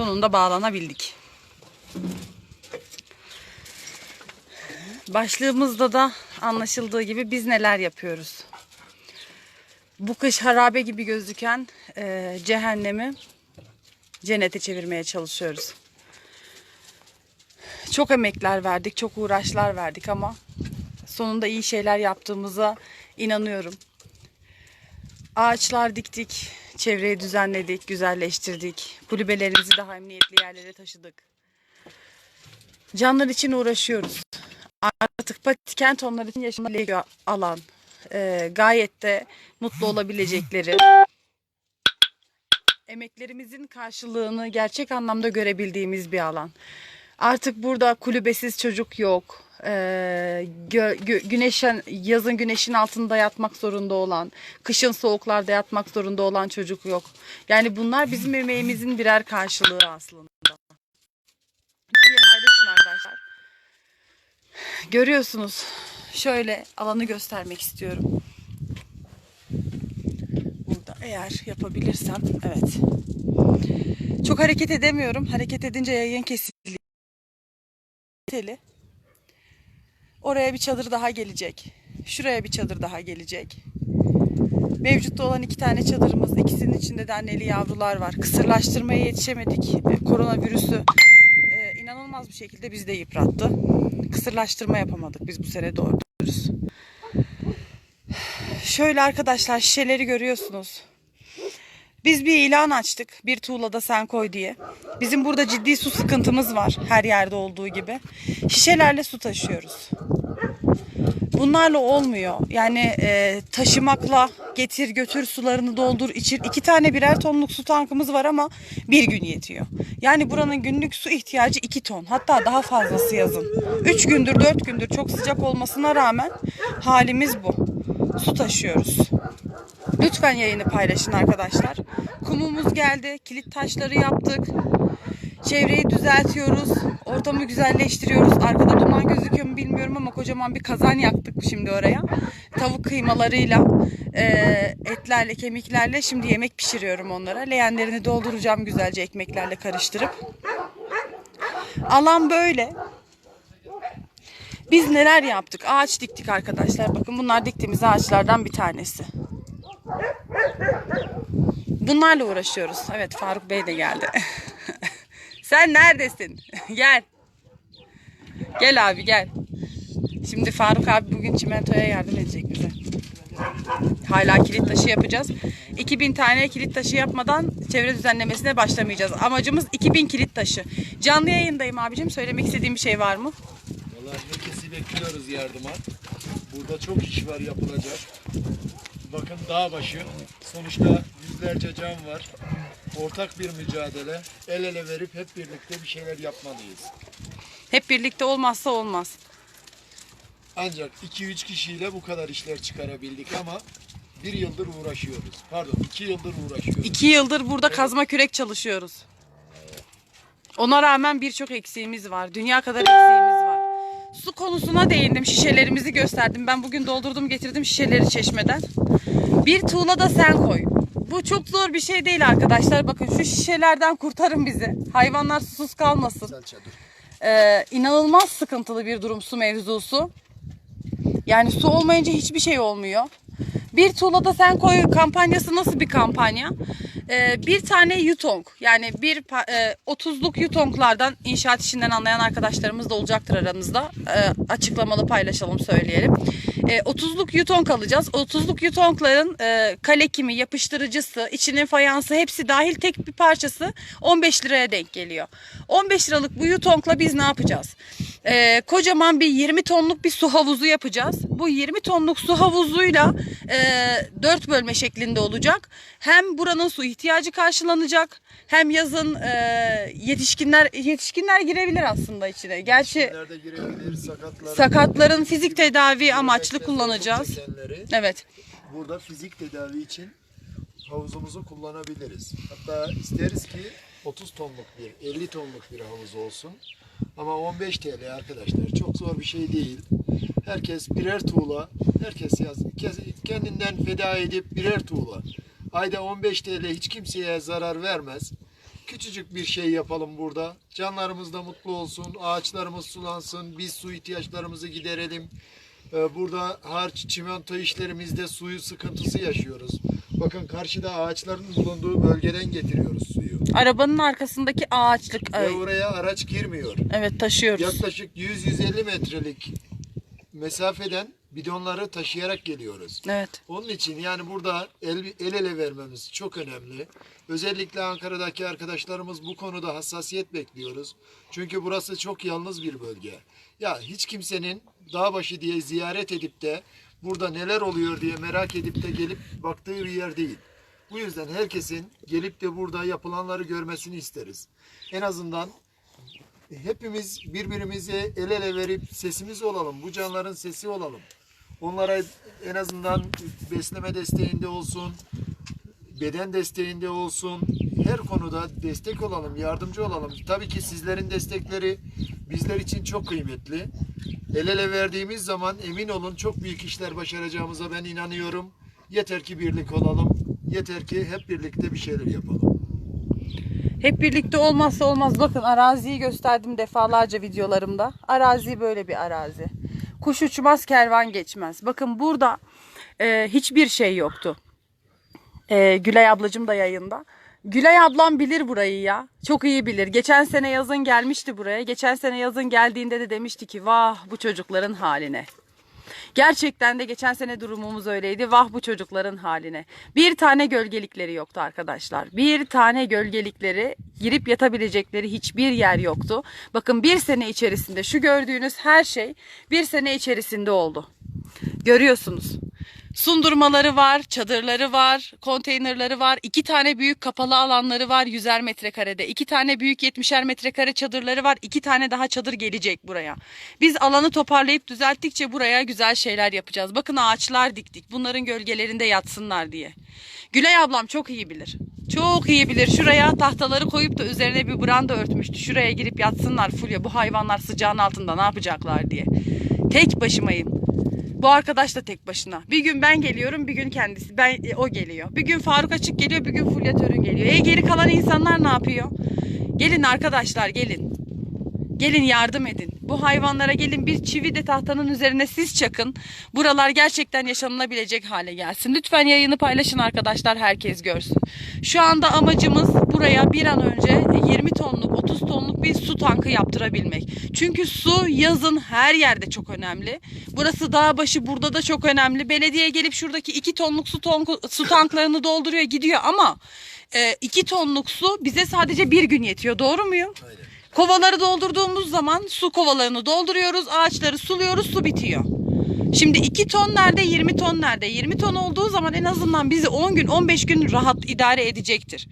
Sonunda bağlanabildik. Başlığımızda da anlaşıldığı gibi biz neler yapıyoruz? Bu kış harabe gibi gözüken e, cehennemi cennete çevirmeye çalışıyoruz. Çok emekler verdik, çok uğraşlar verdik ama sonunda iyi şeyler yaptığımıza inanıyorum. Ağaçlar diktik, çevreyi düzenledik, güzelleştirdik. Kulübelerimizi daha emniyetli yerlere taşıdık. Canlar için uğraşıyoruz. Artık Patikent onlar için yaşamalı alan. Ee, gayet de mutlu olabilecekleri. Emeklerimizin karşılığını gerçek anlamda görebildiğimiz bir alan. Artık burada kulübesiz çocuk yok. Ee, gö- gö- güneşin yazın güneşin altında yatmak zorunda olan, kışın soğuklarda yatmak zorunda olan çocuk yok. Yani bunlar bizim emeğimizin birer karşılığı aslında. Arkadaşlar. Görüyorsunuz. Şöyle alanı göstermek istiyorum. Burada eğer yapabilirsem evet. Çok hareket edemiyorum. Hareket edince yayın kesiliyor. Oraya bir çadır daha gelecek. Şuraya bir çadır daha gelecek. Mevcutta olan iki tane çadırımız. ikisinin içinde de yavrular var. Kısırlaştırmaya yetişemedik. E, Koronavirüsü e, inanılmaz bir şekilde bizi de yıprattı. Kısırlaştırma yapamadık biz bu sene doğru. Şöyle arkadaşlar şişeleri görüyorsunuz. Biz bir ilan açtık. Bir tuğlada sen koy diye. Bizim burada ciddi su sıkıntımız var. Her yerde olduğu gibi. Şişelerle su taşıyoruz. Bunlarla olmuyor. Yani e, taşımakla getir götür sularını doldur içir. İki tane birer tonluk su tankımız var ama bir gün yetiyor. Yani buranın günlük su ihtiyacı iki ton. Hatta daha fazlası yazın. Üç gündür dört gündür çok sıcak olmasına rağmen halimiz bu. Su taşıyoruz. Lütfen yayını paylaşın arkadaşlar. Kumumuz geldi. Kilit taşları yaptık. Çevreyi düzeltiyoruz. Ortamı güzelleştiriyoruz. Arkada duman gözüküyor mu bilmiyorum ama kocaman bir kazan yaktık şimdi oraya. Tavuk kıymalarıyla, e, etlerle, kemiklerle şimdi yemek pişiriyorum onlara. Leğenlerini dolduracağım güzelce ekmeklerle karıştırıp. Alan böyle. Biz neler yaptık? Ağaç diktik arkadaşlar. Bakın bunlar diktiğimiz ağaçlardan bir tanesi. Bunlarla uğraşıyoruz. Evet Faruk Bey de geldi. Sen neredesin? gel. Gel abi gel. Şimdi Faruk abi bugün çimentoya yardım edecek bize. Hala kilit taşı yapacağız. 2000 tane kilit taşı yapmadan çevre düzenlemesine başlamayacağız. Amacımız 2000 kilit taşı. Canlı yayındayım abicim. Söylemek istediğim bir şey var mı? Vallahi herkesi bekliyoruz yardıma. Burada çok iş var yapılacak. Bakın dağ başı. Sonuçta yüzlerce can var. Ortak bir mücadele. El ele verip hep birlikte bir şeyler yapmalıyız. Hep birlikte olmazsa olmaz. Ancak 2-3 kişiyle bu kadar işler çıkarabildik ama bir yıldır uğraşıyoruz. Pardon iki yıldır uğraşıyoruz. İki yıldır burada kazma kürek çalışıyoruz. Ona rağmen birçok eksiğimiz var. Dünya kadar eksiğimiz. Su konusuna değindim. Şişelerimizi gösterdim. Ben bugün doldurdum getirdim şişeleri çeşmeden. Bir tuğla da sen koy. Bu çok zor bir şey değil arkadaşlar. Bakın şu şişelerden kurtarın bizi. Hayvanlar susuz kalmasın. Ee, inanılmaz sıkıntılı bir durum su mevzusu. Yani su olmayınca hiçbir şey olmuyor. Bir tuğlada sen koy kampanyası nasıl bir kampanya? Ee, bir tane yutong yani bir e, 30'luk yutonglardan inşaat işinden anlayan arkadaşlarımız da olacaktır aramızda. Ee, açıklamalı paylaşalım söyleyelim. Ee, 30'luk yutong alacağız. 30'luk yutongların e, kale kimi, yapıştırıcısı, içinin fayansı hepsi dahil tek bir parçası 15 liraya denk geliyor. 15 liralık bu yutongla biz ne yapacağız? Ee, kocaman bir 20 tonluk bir su havuzu yapacağız. Bu 20 tonluk su havuzuyla e, 4 bölme şeklinde olacak. Hem buranın su ihtiyacı karşılanacak hem yazın e, yetişkinler yetişkinler girebilir aslında içine. Gerçi girebilir sakatlar. sakatların fizik tedavi amaçlı kullanacağız. Evet. Burada fizik tedavi için havuzumuzu kullanabiliriz. Hatta isteriz ki 30 tonluk bir, 50 tonluk bir havuz olsun. Ama 15 TL arkadaşlar çok zor bir şey değil. Herkes birer tuğla, herkes yaz, kendinden feda edip birer tuğla. Ayda 15 TL hiç kimseye zarar vermez. küçücük bir şey yapalım burada. Canlarımız da mutlu olsun, ağaçlarımız sulansın, biz su ihtiyaçlarımızı giderelim. Ee, Burada harç, çimento işlerimizde suyu sıkıntısı yaşıyoruz. Bakın karşıda ağaçların bulunduğu bölgeden getiriyoruz suyu. Arabanın arkasındaki ağaçlık. Ve Ay, oraya araç girmiyor. Evet taşıyoruz. Yaklaşık 100-150 metrelik mesafeden bidonları taşıyarak geliyoruz. Evet. Onun için yani burada el, el ele vermemiz çok önemli. Özellikle Ankara'daki arkadaşlarımız bu konuda hassasiyet bekliyoruz. Çünkü burası çok yalnız bir bölge. Ya hiç kimsenin dağ başı diye ziyaret edip de burada neler oluyor diye merak edip de gelip baktığı bir yer değil. Bu yüzden herkesin gelip de burada yapılanları görmesini isteriz. En azından hepimiz birbirimize el ele verip sesimiz olalım. Bu canların sesi olalım. Onlara en azından besleme desteğinde olsun, beden desteğinde olsun, her konuda destek olalım, yardımcı olalım. Tabii ki sizlerin destekleri bizler için çok kıymetli. El ele verdiğimiz zaman emin olun çok büyük işler başaracağımıza ben inanıyorum. Yeter ki birlik olalım. Yeter ki hep birlikte bir şeyler yapalım. Hep birlikte olmazsa olmaz. Bakın araziyi gösterdim defalarca videolarımda. Arazi böyle bir arazi. Kuş uçmaz, kervan geçmez. Bakın burada e, hiçbir şey yoktu. E, Gülay ablacım da yayında. Gülay ablam bilir burayı ya. Çok iyi bilir. Geçen sene yazın gelmişti buraya. Geçen sene yazın geldiğinde de demişti ki vah bu çocukların haline. Gerçekten de geçen sene durumumuz öyleydi. Vah bu çocukların haline. Bir tane gölgelikleri yoktu arkadaşlar. Bir tane gölgelikleri girip yatabilecekleri hiçbir yer yoktu. Bakın bir sene içerisinde şu gördüğünüz her şey bir sene içerisinde oldu. Görüyorsunuz. Sundurmaları var, çadırları var, konteynerları var. iki tane büyük kapalı alanları var 100'er metrekarede. iki tane büyük 70'er metrekare çadırları var. iki tane daha çadır gelecek buraya. Biz alanı toparlayıp düzelttikçe buraya güzel şeyler yapacağız. Bakın ağaçlar diktik. Bunların gölgelerinde yatsınlar diye. Gülay ablam çok iyi bilir. Çok iyi bilir. Şuraya tahtaları koyup da üzerine bir branda örtmüştü. Şuraya girip yatsınlar Fulya. Bu hayvanlar sıcağın altında ne yapacaklar diye. Tek başımayım. Bu arkadaş da tek başına. Bir gün ben geliyorum, bir gün kendisi. Ben e, o geliyor. Bir gün Faruk Açık geliyor, bir gün Fulya Törün geliyor. E geri kalan insanlar ne yapıyor? Gelin arkadaşlar, gelin. Gelin yardım edin. Bu hayvanlara gelin bir çivi de tahtanın üzerine siz çakın. Buralar gerçekten yaşanılabilecek hale gelsin. Lütfen yayını paylaşın arkadaşlar herkes görsün. Şu anda amacımız buraya bir an önce 20 tonluk 30 tonluk bir su tankı yaptırabilmek. Çünkü su yazın her yerde çok önemli. Burası dağ başı burada da çok önemli. Belediye gelip şuradaki 2 tonluk su, ton, su tanklarını dolduruyor gidiyor ama 2 tonluk su bize sadece bir gün yetiyor. Doğru muyum? Aynen. Kovaları doldurduğumuz zaman su kovalarını dolduruyoruz, ağaçları suluyoruz, su bitiyor. Şimdi 2 ton nerede, 20 ton nerede? 20 ton olduğu zaman en azından bizi 10 gün, 15 gün rahat idare edecektir.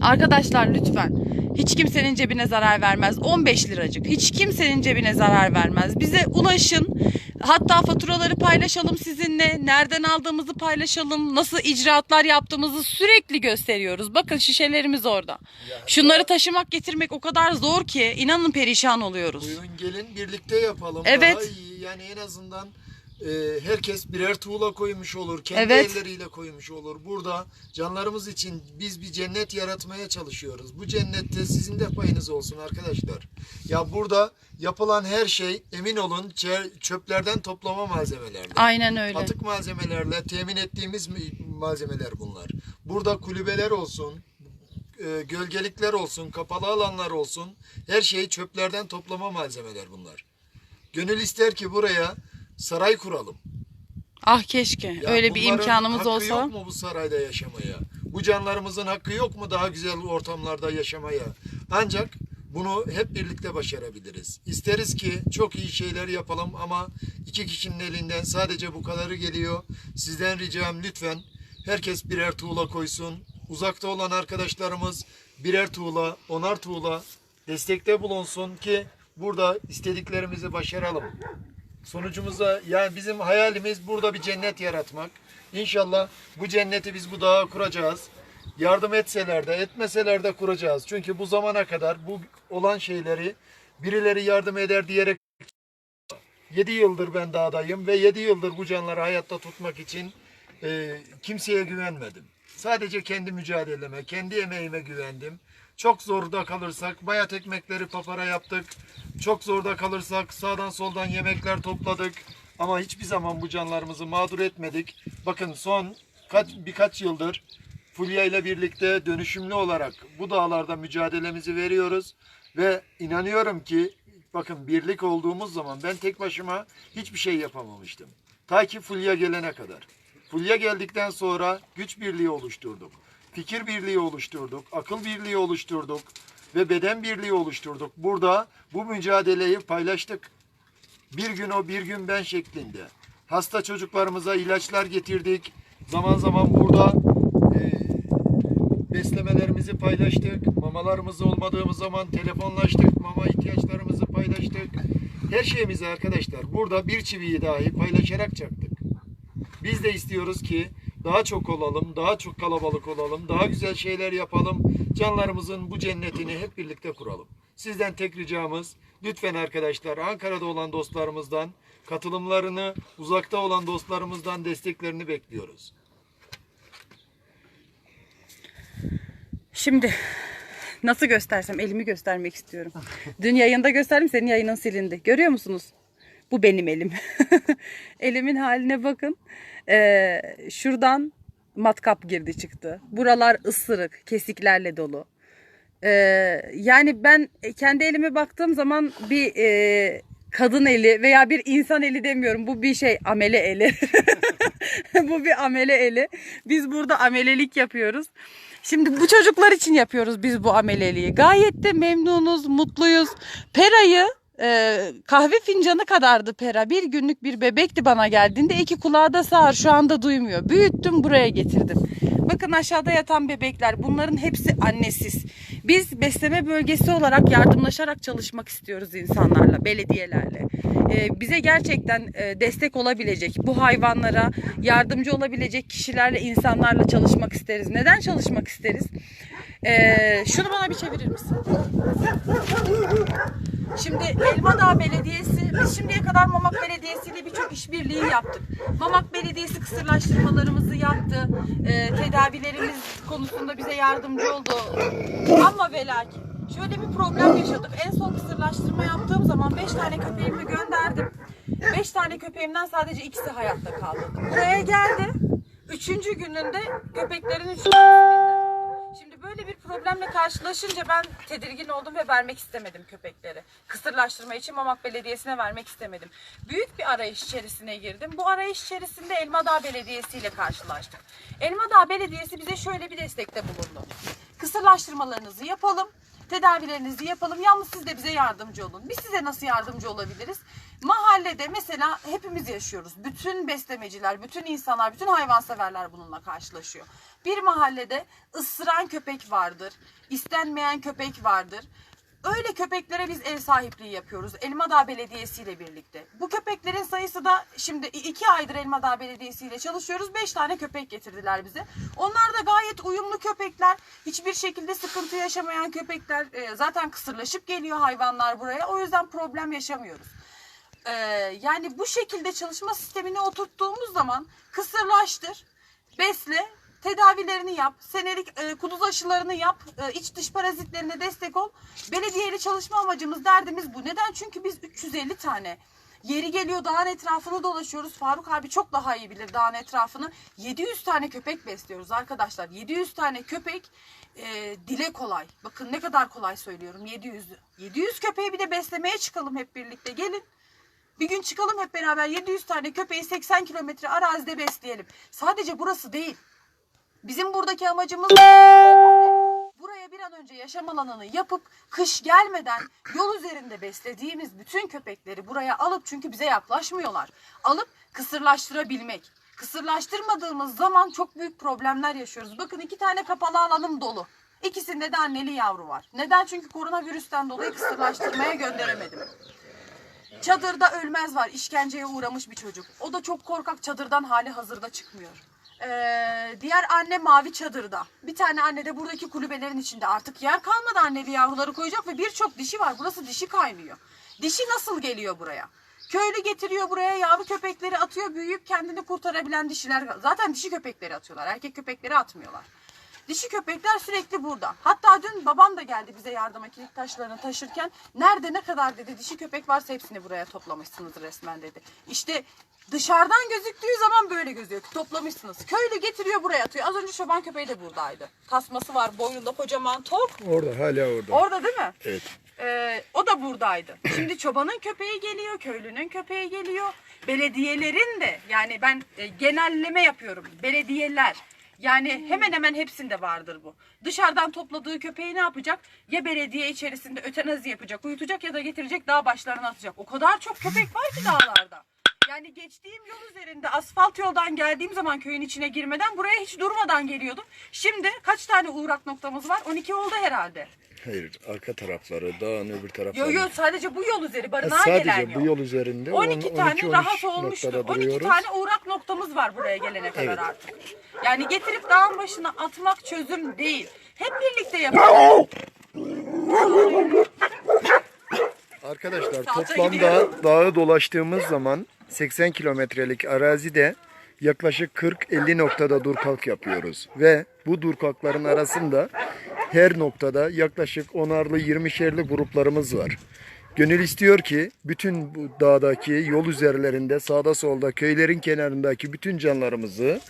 Arkadaşlar lütfen hiç kimsenin cebine zarar vermez. 15 liracık. Hiç kimsenin cebine zarar vermez. Bize ulaşın. Hatta faturaları paylaşalım sizinle. Nereden aldığımızı paylaşalım. Nasıl icraatlar yaptığımızı sürekli gösteriyoruz. Bakın şişelerimiz orada. Şunları taşımak getirmek o kadar zor ki inanın perişan oluyoruz. Buyurun gelin birlikte yapalım. Evet. Daha iyi. Yani en azından e, herkes birer tuğla koymuş olur. Kendi Evet. elleriyle koymuş olur. Burada canlarımız için biz bir cennet yaratmaya çalışıyoruz. Bu cennette sizin de payınız olsun arkadaşlar. Ya burada yapılan her şey emin olun çe- çöplerden toplama malzemelerden. Aynen öyle. Atık malzemelerle temin ettiğimiz mi- malzemeler bunlar. Burada kulübeler olsun, e, gölgelikler olsun, kapalı alanlar olsun. Her şey çöplerden toplama malzemeler bunlar. Gönül ister ki buraya saray kuralım. Ah keşke Ya öyle bir imkanımız hakkı olsa. yok mu bu sarayda yaşamaya? Bu canlarımızın hakkı yok mu daha güzel ortamlarda yaşamaya? Ancak bunu hep birlikte başarabiliriz. İsteriz ki çok iyi şeyler yapalım ama iki kişinin elinden sadece bu kadarı geliyor. Sizden ricam lütfen herkes birer tuğla koysun. Uzakta olan arkadaşlarımız birer tuğla, onar tuğla destekte bulunsun ki burada istediklerimizi başaralım. Sonucumuza yani bizim hayalimiz burada bir cennet yaratmak. İnşallah bu cenneti biz bu dağa kuracağız. Yardım etseler de etmeseler de kuracağız. Çünkü bu zamana kadar bu olan şeyleri birileri yardım eder diyerek 7 yıldır ben dağdayım ve 7 yıldır bu canları hayatta tutmak için e, kimseye güvenmedim. Sadece kendi mücadeleme, kendi emeğime güvendim. Çok zorda kalırsak bayat ekmekleri papara yaptık. Çok zorda kalırsak sağdan soldan yemekler topladık. Ama hiçbir zaman bu canlarımızı mağdur etmedik. Bakın son kaç, birkaç yıldır Fulya ile birlikte dönüşümlü olarak bu dağlarda mücadelemizi veriyoruz. Ve inanıyorum ki bakın birlik olduğumuz zaman ben tek başıma hiçbir şey yapamamıştım. Ta ki Fulya gelene kadar. Fulya geldikten sonra güç birliği oluşturduk. Fikir birliği oluşturduk. Akıl birliği oluşturduk. Ve beden birliği oluşturduk. Burada bu mücadeleyi paylaştık. Bir gün o bir gün ben şeklinde. Hasta çocuklarımıza ilaçlar getirdik. Zaman zaman burada e, beslemelerimizi paylaştık. Mamalarımız olmadığımız zaman telefonlaştık. Mama ihtiyaçlarımızı paylaştık. Her şeyimizi arkadaşlar burada bir çiviyi dahi paylaşarak çaktık. Biz de istiyoruz ki daha çok olalım, daha çok kalabalık olalım, daha güzel şeyler yapalım. Canlarımızın bu cennetini hep birlikte kuralım. Sizden tek ricamız lütfen arkadaşlar Ankara'da olan dostlarımızdan katılımlarını, uzakta olan dostlarımızdan desteklerini bekliyoruz. Şimdi nasıl göstersem elimi göstermek istiyorum. Dün yayında gösterdim senin yayının silindi. Görüyor musunuz? Bu benim elim. Elimin haline bakın. Ee, şuradan matkap girdi çıktı. Buralar ısırık, kesiklerle dolu. Ee, yani ben kendi elime baktığım zaman bir e, kadın eli veya bir insan eli demiyorum. Bu bir şey amele eli. Bu bir amele eli. Biz burada amelelik yapıyoruz. Şimdi bu çocuklar için yapıyoruz biz bu ameleliği. Gayet de memnunuz, mutluyuz. Pera'yı e, kahve fincanı kadardı Pera. Bir günlük bir bebekti bana geldiğinde. iki kulağı da sağır. Şu anda duymuyor. Büyüttüm buraya getirdim. Bakın aşağıda yatan bebekler. Bunların hepsi annesiz. Biz besleme bölgesi olarak yardımlaşarak çalışmak istiyoruz insanlarla, belediyelerle. Ee, bize gerçekten e, destek olabilecek, bu hayvanlara yardımcı olabilecek kişilerle, insanlarla çalışmak isteriz. Neden çalışmak isteriz? Ee, şunu bana bir çevirir misin? Şimdi Elmadağ Belediyesi, biz şimdiye kadar Mamak Belediyesi ile birçok işbirliği yaptık. Mamak Belediyesi kısırlaştırmalarımızı yaptı. Ee, tedavilerimiz konusunda bize yardımcı oldu. Ama ve şöyle bir problem yaşadık. En son kısırlaştırma yaptığım zaman 5 tane köpeğimi gönderdim. 5 tane köpeğimden sadece ikisi hayatta kaldı. Buraya geldi. Üçüncü gününde köpeklerin üç tanesi birden öldü. Şimdi böyle bir problemle karşılaşınca ben tedirgin oldum ve vermek istemedim köpekleri. Kısırlaştırma için Mamak Belediyesi'ne vermek istemedim. Büyük bir arayış içerisine girdim. Bu arayış içerisinde Elmadağ Belediyesi ile karşılaştık. Elmadağ Belediyesi bize şöyle bir destekte bulundu. Kısırlaştırmalarınızı yapalım. Tedavilerinizi yapalım. Yalnız siz de bize yardımcı olun. Biz size nasıl yardımcı olabiliriz? Mahallede mesela hepimiz yaşıyoruz. Bütün beslemeciler, bütün insanlar, bütün hayvanseverler bununla karşılaşıyor. Bir mahallede ısıran köpek vardır, istenmeyen köpek vardır. Öyle köpeklere biz ev sahipliği yapıyoruz Elmadağ Belediyesi ile birlikte. Bu köpeklerin sayısı da şimdi iki aydır Elmadağ Belediyesi ile çalışıyoruz. Beş tane köpek getirdiler bize. Onlar da gayet uyumlu köpekler. Hiçbir şekilde sıkıntı yaşamayan köpekler. Ee, Zaten kısırlaşıp geliyor hayvanlar buraya. O yüzden problem yaşamıyoruz. Ee, yani bu şekilde çalışma sistemini oturttuğumuz zaman kısırlaştır, besle, tedavilerini yap, senelik e, kuduz aşılarını yap, e, iç dış parazitlerine destek ol. Belediyeyle çalışma amacımız, derdimiz bu. Neden? Çünkü biz 350 tane Yeri geliyor dağın etrafını dolaşıyoruz. Faruk abi çok daha iyi bilir dağın etrafını. 700 tane köpek besliyoruz arkadaşlar. 700 tane köpek e, dile kolay. Bakın ne kadar kolay söylüyorum 700. 700 köpeği bir de beslemeye çıkalım hep birlikte. Gelin. Bir gün çıkalım hep beraber 700 tane köpeği 80 kilometre arazide besleyelim. Sadece burası değil. Bizim buradaki amacımız buraya bir an önce yaşam alanını yapıp kış gelmeden yol üzerinde beslediğimiz bütün köpekleri buraya alıp çünkü bize yaklaşmıyorlar. Alıp kısırlaştırabilmek. Kısırlaştırmadığımız zaman çok büyük problemler yaşıyoruz. Bakın iki tane kapalı alanım dolu. İkisinde de anneli yavru var. Neden? Çünkü koronavirüsten dolayı kısırlaştırmaya gönderemedim. Çadırda ölmez var. işkenceye uğramış bir çocuk. O da çok korkak çadırdan hali hazırda çıkmıyor. Ee, diğer anne mavi çadırda. Bir tane anne de buradaki kulübelerin içinde. Artık yer kalmadı anneli yavruları koyacak ve birçok dişi var. Burası dişi kaynıyor. Dişi nasıl geliyor buraya? Köylü getiriyor buraya yavru köpekleri atıyor büyüyüp kendini kurtarabilen dişiler. Zaten dişi köpekleri atıyorlar. Erkek köpekleri atmıyorlar. Dişi köpekler sürekli burada. Hatta dün babam da geldi bize yardıma kilit taşlarını taşırken. Nerede ne kadar dedi dişi köpek varsa hepsini buraya toplamışsınız resmen dedi. İşte dışarıdan gözüktüğü zaman böyle gözüküyor. Toplamışsınız. Köylü getiriyor buraya atıyor. Az önce çoban köpeği de buradaydı. Tasması var boynunda kocaman tok. Orada hala orada. Orada değil mi? Evet. Ee, o da buradaydı. Şimdi çobanın köpeği geliyor, köylünün köpeği geliyor. Belediyelerin de yani ben e, genelleme yapıyorum. Belediyeler yani hemen hemen hepsinde vardır bu. Dışarıdan topladığı köpeği ne yapacak? Ya belediye içerisinde ötenazi yapacak, uyutacak ya da getirecek dağ başlarına atacak. O kadar çok köpek var ki dağlarda. Yani geçtiğim yol üzerinde asfalt yoldan geldiğim zaman köyün içine girmeden buraya hiç durmadan geliyordum. Şimdi kaç tane uğrak noktamız var? 12 oldu herhalde. Hayır, arka tarafları, dağın öbür tarafları. Yo yo sadece bu yol üzeri Ha, barınağa gelen Sadece yol. bu yol üzerinde 12 on- tane 12, rahat 13 olmuştu. noktada 12 duruyoruz. tane uğrak noktamız var buraya gelene kadar Evet. artık. Yani getirip dağın başına atmak çözüm değil. Hep birlikte yapalım. Arkadaşlar toplamda dağı dolaştığımız zaman 80 kilometrelik arazide yaklaşık 40-50 noktada dur kalk yapıyoruz. Ve bu dur kalkların arasında her noktada yaklaşık 10'arlı 20'şerli gruplarımız var. Gönül istiyor ki bütün bu dağdaki yol üzerlerinde sağda solda köylerin kenarındaki bütün canlarımızı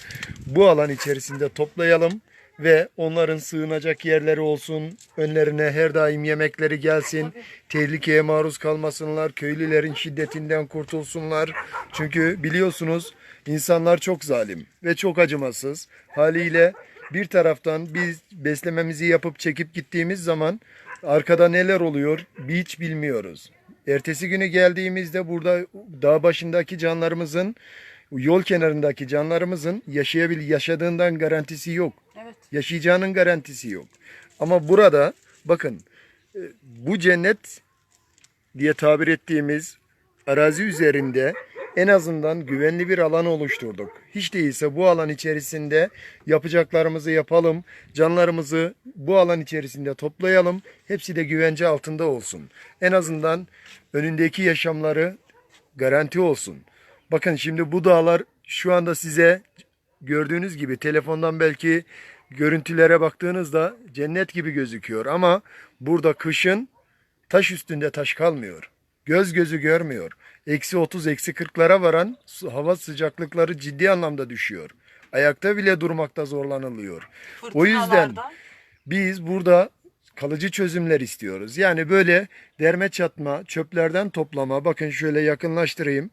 bu alan içerisinde toplayalım ve onların sığınacak yerleri olsun, önlerine her daim yemekleri gelsin, tehlikeye maruz kalmasınlar, köylülerin şiddetinden kurtulsunlar. Çünkü biliyorsunuz insanlar çok zalim ve çok acımasız. Haliyle bir taraftan biz beslememizi yapıp çekip gittiğimiz zaman arkada neler oluyor hiç bilmiyoruz. Ertesi günü geldiğimizde burada dağ başındaki canlarımızın yol kenarındaki canlarımızın yaşayabil yaşadığından garantisi yok. Yaşayacağının garantisi yok. Ama burada bakın e, bu cennet diye tabir ettiğimiz arazi üzerinde en azından güvenli bir alan oluşturduk. Hiç değilse bu alan içerisinde yapacaklarımızı yapalım. Canlarımızı bu alan içerisinde toplayalım. Hepsi de güvence altında olsun. En azından önündeki yaşamları garanti olsun. Bakın şimdi bu dağlar şu anda size gördüğünüz gibi telefondan belki görüntülere baktığınızda cennet gibi gözüküyor ama burada kışın taş üstünde taş kalmıyor. Göz gözü görmüyor. Eksi 30, eksi 40'lara varan hava sıcaklıkları ciddi anlamda düşüyor. Ayakta bile durmakta zorlanılıyor. O yüzden biz burada kalıcı çözümler istiyoruz. Yani böyle derme çatma, çöplerden toplama. Bakın şöyle yakınlaştırayım.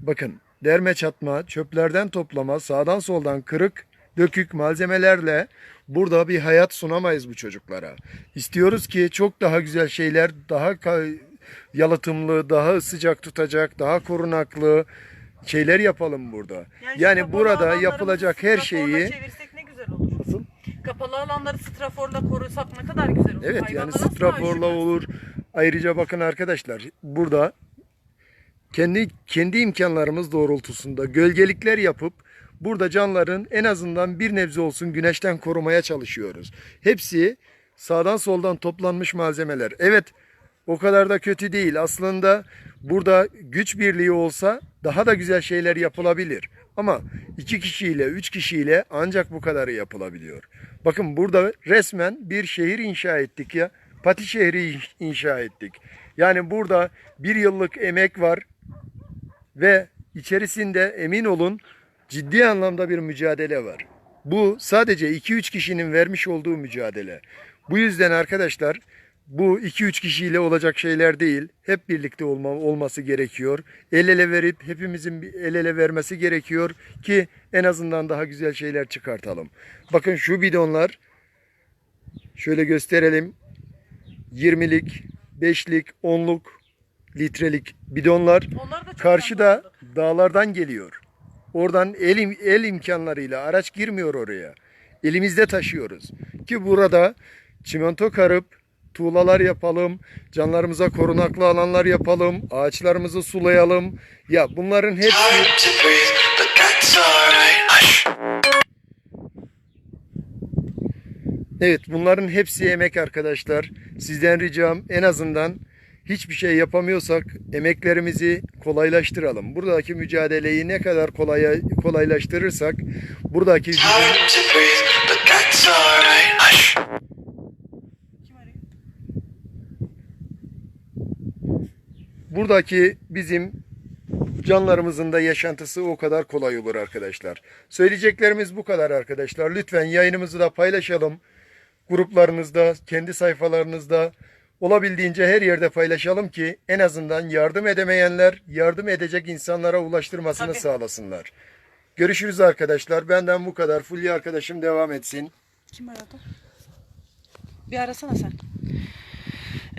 Bakın derme çatma, çöplerden toplama, sağdan soldan kırık, dökük malzemelerle burada bir hayat sunamayız bu çocuklara. İstiyoruz ki çok daha güzel şeyler, daha yalıtımlı, daha sıcak tutacak, daha korunaklı şeyler yapalım burada. Yani, kapalı burada yapılacak her şeyi. Nasıl? Kapalı alanları straforla korusak ne kadar güzel olur. Evet yani Hayvanlar straforla olur. Ayrıca bakın arkadaşlar burada kendi kendi imkanlarımız doğrultusunda gölgelikler yapıp burada canların en azından bir nebze olsun güneşten korumaya çalışıyoruz. Hepsi sağdan soldan toplanmış malzemeler. Evet o kadar da kötü değil. Aslında burada güç birliği olsa daha da güzel şeyler yapılabilir. Ama iki kişiyle, üç kişiyle ancak bu kadarı yapılabiliyor. Bakın burada resmen bir şehir inşa ettik ya. Pati şehri inşa ettik. Yani burada bir yıllık emek var ve içerisinde emin olun ciddi anlamda bir mücadele var. Bu sadece 2-3 kişinin vermiş olduğu mücadele. Bu yüzden arkadaşlar bu 2-3 kişiyle olacak şeyler değil. Hep birlikte olma, olması gerekiyor. El ele verip hepimizin el ele vermesi gerekiyor ki en azından daha güzel şeyler çıkartalım. Bakın şu bidonlar şöyle gösterelim. 20'lik, 5'lik, 10'luk litrelik bidonlar karşıda dağlardan geliyor. Oradan el, el imkanlarıyla araç girmiyor oraya. Elimizde taşıyoruz. Ki burada çimento karıp tuğlalar yapalım, canlarımıza korunaklı alanlar yapalım, ağaçlarımızı sulayalım. Ya bunların hepsi. Evet bunların hepsi emek arkadaşlar. Sizden ricam en azından hiçbir şey yapamıyorsak emeklerimizi kolaylaştıralım. Buradaki mücadeleyi ne kadar kolay, kolaylaştırırsak buradaki buradaki bizim canlarımızın da yaşantısı o kadar kolay olur arkadaşlar. Söyleyeceklerimiz bu kadar arkadaşlar. Lütfen yayınımızı da paylaşalım. Gruplarınızda, kendi sayfalarınızda olabildiğince her yerde paylaşalım ki en azından yardım edemeyenler yardım edecek insanlara ulaştırmasını Tabii. sağlasınlar. Görüşürüz arkadaşlar. Benden bu kadar. Fulya arkadaşım devam etsin. Kim aradı? Bir arasana sen.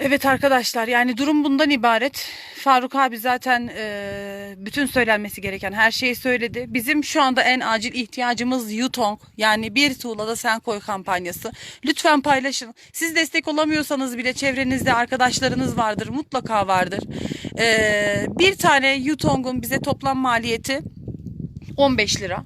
Evet arkadaşlar yani durum bundan ibaret. Faruk abi zaten e, bütün söylenmesi gereken her şeyi söyledi. Bizim şu anda en acil ihtiyacımız Yutong yani bir tuğlada sen koy kampanyası. Lütfen paylaşın. Siz destek olamıyorsanız bile çevrenizde arkadaşlarınız vardır mutlaka vardır. E, bir tane Yutong'un bize toplam maliyeti 15 lira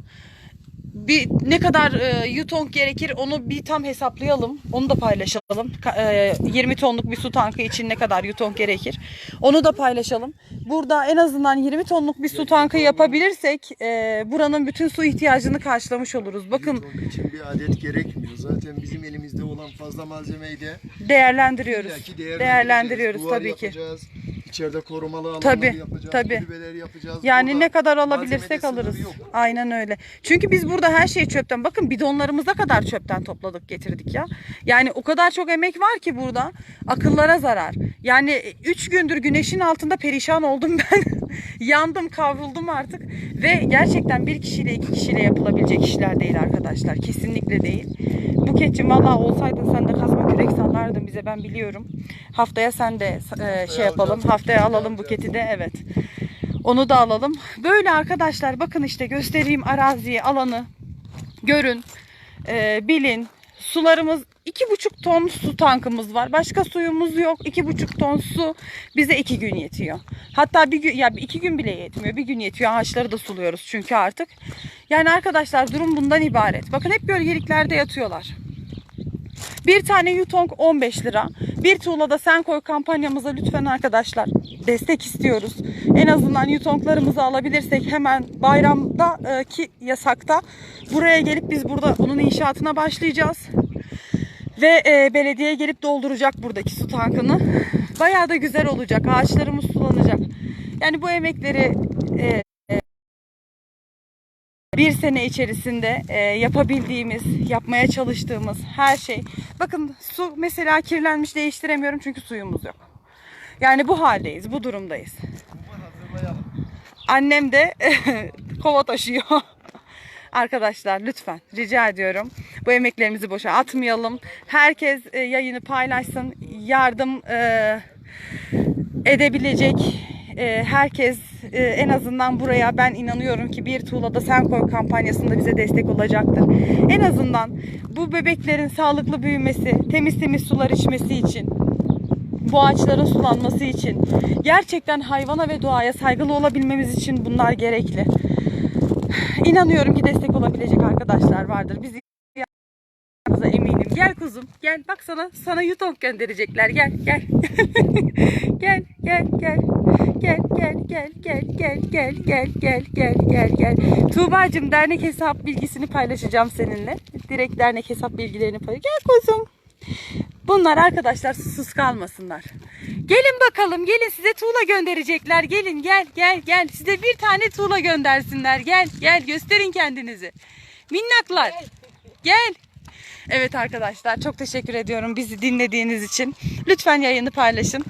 bir ne kadar e, Yutong gerekir onu bir tam hesaplayalım. Onu da paylaşalım. E, 20 tonluk bir su tankı için ne kadar Yutong gerekir? Onu da paylaşalım. Burada en azından 20 tonluk bir su tankı yapabilirsek e, buranın bütün su ihtiyacını karşılamış oluruz. Bakın Onun için bir adet gerekmiyor. Zaten bizim elimizde olan fazla malzemeyi de değerlendiriyoruz. illaki Değerlendiriyoruz Duvar tabii ki. yapacağız. İçeride korumalı alanları Tabii, yapacağız. tabii. yapacağız. Yani Burada ne kadar malzemede alabilirsek sınırı alırız. yok. Aynen öyle. Çünkü biz burada her şeyi çöpten. Bakın bidonlarımıza kadar çöpten topladık getirdik ya. Yani o kadar çok emek var ki burada. Akıllara zarar. Yani 3 gündür güneşin altında perişan oldum ben. Yandım, kavruldum artık. Ve gerçekten bir kişiyle iki kişiyle yapılabilecek işler değil arkadaşlar. Kesinlikle değil. Buketciğim valla olsaydın sen de kazma kürek sallardın bize ben biliyorum. Haftaya sen de e, şey yapalım. Haftaya alalım buketi de evet. Onu da alalım. Böyle arkadaşlar bakın işte göstereyim araziyi, alanı. Görün, e, bilin. Sularımız iki buçuk ton su tankımız var. Başka suyumuz yok. iki buçuk ton su bize iki gün yetiyor. Hatta bir gün ya iki gün bile yetmiyor. Bir gün yetiyor. Ağaçları da suluyoruz çünkü artık. Yani arkadaşlar durum bundan ibaret. Bakın hep gölgeliklerde yatıyorlar. Bir tane Yutong 15 lira. Bir tuğlada sen koy kampanyamıza lütfen arkadaşlar destek istiyoruz. En azından Yutonglarımızı alabilirsek hemen bayramda ki yasakta buraya gelip biz burada bunun inşaatına başlayacağız. Ve e, belediye gelip dolduracak buradaki su tankını. Bayağı da güzel olacak. Ağaçlarımız sulanacak. Yani bu emekleri e, bir sene içerisinde e, yapabildiğimiz, yapmaya çalıştığımız her şey. Bakın su mesela kirlenmiş değiştiremiyorum çünkü suyumuz yok. Yani bu haldeyiz, bu durumdayız. Annem de kova taşıyor. Arkadaşlar lütfen rica ediyorum bu emeklerimizi boşa atmayalım. Herkes e, yayını paylaşsın. Yardım e, edebilecek e, herkes e, en azından buraya ben inanıyorum ki bir tuğlada sen koy kampanyasında bize destek olacaktır. En azından bu bebeklerin sağlıklı büyümesi, temiz temiz sular içmesi için, bu ağaçların sulanması için, gerçekten hayvana ve doğaya saygılı olabilmemiz için bunlar gerekli. İnanıyorum ki destek olabilecek arkadaşlar vardır. Biz eminim. Gel kuzum gel bak sana sana yutong gönderecekler gel gel. gel gel gel. Gel gel gel gel gel gel gel gel gel gel gel. Tuğba'cığım dernek hesap bilgisini paylaşacağım seninle. Direkt dernek hesap bilgilerini paylaş. Gel kuzum. Bunlar arkadaşlar susuz kalmasınlar. Gelin bakalım gelin size tuğla gönderecekler. Gelin gel gel gel. Size bir tane tuğla göndersinler. Gel gel gösterin kendinizi. Minnaklar. Gel. Evet arkadaşlar çok teşekkür ediyorum bizi dinlediğiniz için. Lütfen yayını paylaşın.